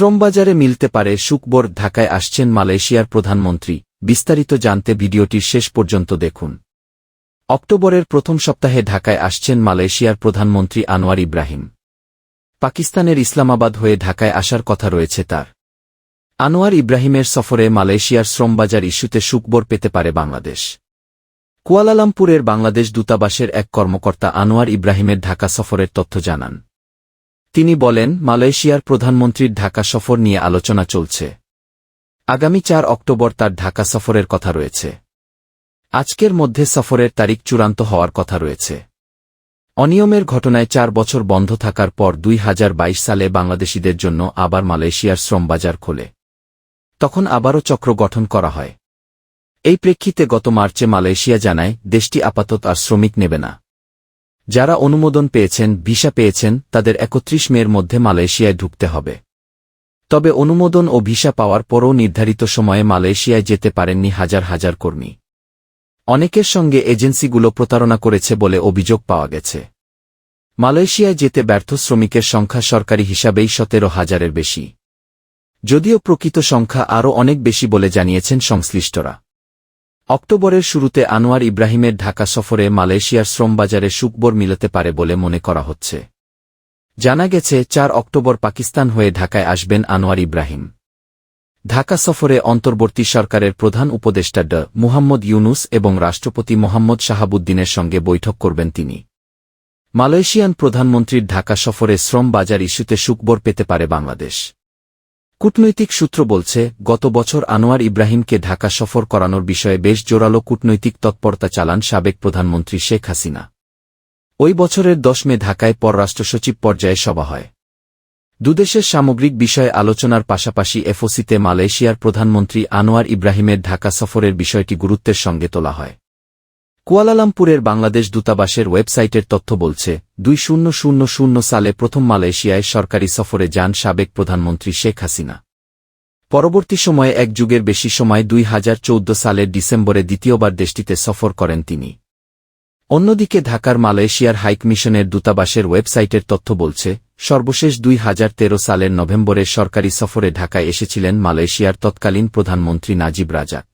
শ্রমবাজারে মিলতে পারে সুকবর ঢাকায় আসছেন মালয়েশিয়ার প্রধানমন্ত্রী। বিস্তারিত জানতে ভিডিওটির শেষ পর্যন্ত দেখুন। অক্টোবরের প্রথম সপ্তাহে ঢাকায় আসছেন মালয়েশিয়ার প্রধানমন্ত্রী আনোয়ার ইব্রাহিম। পাকিস্তানের ইসলামাবাদ হয়ে ঢাকায় আসার কথা রয়েছে তার। আনোয়ার ইব্রাহিমের সফরে মালয়েশিয়ার শ্রমবাজার ইস্যুতে সুকবর পেতে পারে বাংলাদেশ। কুয়ালালামপুরের বাংলাদেশ দূতাবাসের এক কর্মকর্তা আনোয়ার ইব্রাহিমের ঢাকা সফরের তথ্য জানান। তিনি বলেন, মালয়েশিয়ার প্রধানমন্ত্রীর ঢাকা সফর নিয়ে আলোচনা চলছে। আগামী চার অক্টোবর তার ঢাকা সফরের কথা রয়েছে। আজকের মধ্যে সফরের তারিখ চূড়ান্ত হওয়ার কথা রয়েছে। অনিয়মের ঘটনায় চার বছর বন্ধ থাকার পর দুই হাজার বাইশ সালে বাংলাদেশিদের জন্য আবার মালয়েশিয়ার শ্রমবাজার খোলে। তখন আবারও চক্র গঠন করা হয়। এই প্রেক্ষিতে গত মার্চে মালয়েশিয়া জানায়, দেশটি আপাতত আর শ্রমিক নেবে না। যারা অনুমোদন পেয়েছেন, ভিসা পেয়েছেন, তাদের একত্রিশ মের মধ্যে মালয়েশিয়ায় ঢুকতে হবে। তবে অনুমোদন ও ভিসা পাওয়ার পরও নির্ধারিত সময়ে মালয়েশিয়ায় যেতে পারেননি হাজার হাজার কর্মী। অনেকের সঙ্গে এজেন্সিগুলো প্রতারণা করেছে বলে অভিযোগ পাওয়া গেছে। মালয়েশিয়ায় যেতে ব্যর্থ শ্রমিকের সংখ্যা সরকারি হিসাবেই সতেরো হাজারের বেশি। যদিও প্রকৃত সংখ্যা আরও অনেক বেশি বলে জানিয়েছেন সংশ্লিষ্টরা। অক্টোবরের শুরুতে আনোয়ার ইব্রাহিমের ঢাকা সফরে মালয়েশিয়ার শ্রমবাজারে সুকবর মিলতে পারে বলে মনে করা হচ্ছে। জানা গেছে, চার অক্টোবর পাকিস্তান হয়ে ঢাকায় আসবেন আনোয়ার ইব্রাহিম। ঢাকা সফরে অন্তর্বর্তী সরকারের প্রধান উপদেষ্টা ড মুহাম্মদ ইউনুস এবং রাষ্ট্রপতি মোহাম্মদ শাহাবুদ্দিনের সঙ্গে বৈঠক করবেন তিনি। মালয়েশিয়ান প্রধানমন্ত্রীর ঢাকা সফরে শ্রম বাজার ইস্যুতে সুকবর পেতে পারে বাংলাদেশ। কূটনৈতিক সূত্র বলছে, গত বছর আনোয়ার ইব্রাহিমকে ঢাকা সফর করানোর বিষয়ে বেশ জোরালো কূটনৈতিক তৎপরতা চালান সাবেক প্রধানমন্ত্রী শেখ হাসিনা। ওই বছরের দশ মে ঢাকায় পররাষ্ট্র সচিব পর্যায়ে সভা হয়। দুদেশের সামগ্রিক বিষয়ে আলোচনার পাশাপাশি এফওসিতে মালয়েশিয়ার প্রধানমন্ত্রী আনোয়ার ইব্রাহিমের ঢাকা সফরের বিষয়টি গুরুত্বের সঙ্গে তোলা হয়। কুয়ালালামপুরের বাংলাদেশ দূতাবাসের ওয়েবসাইটের তথ্য বলছে, দুই শূন্য শূন্য শূন্য সালে প্রথম মালয়েশিয়ায় সরকারি সফরে যান সাবেক প্রধানমন্ত্রী শেখ হাসিনা। পরবর্তী সময়ে এক যুগের বেশি সময় দুই হাজার চৌদ্দ সালের ডিসেম্বরে দ্বিতীয়বার দেশটিতে সফর করেন তিনি। অন্যদিকে ঢাকার মালয়েশিয়ার হাইক মিশনের দূতাবাসের ওয়েবসাইটের তথ্য বলছে, সর্বশেষ দুই হাজার তেরো সালের নভেম্বরে সরকারি সফরে ঢাকায় এসেছিলেন মালয়েশিয়ার তৎকালীন প্রধানমন্ত্রী নাজিব রাজাক।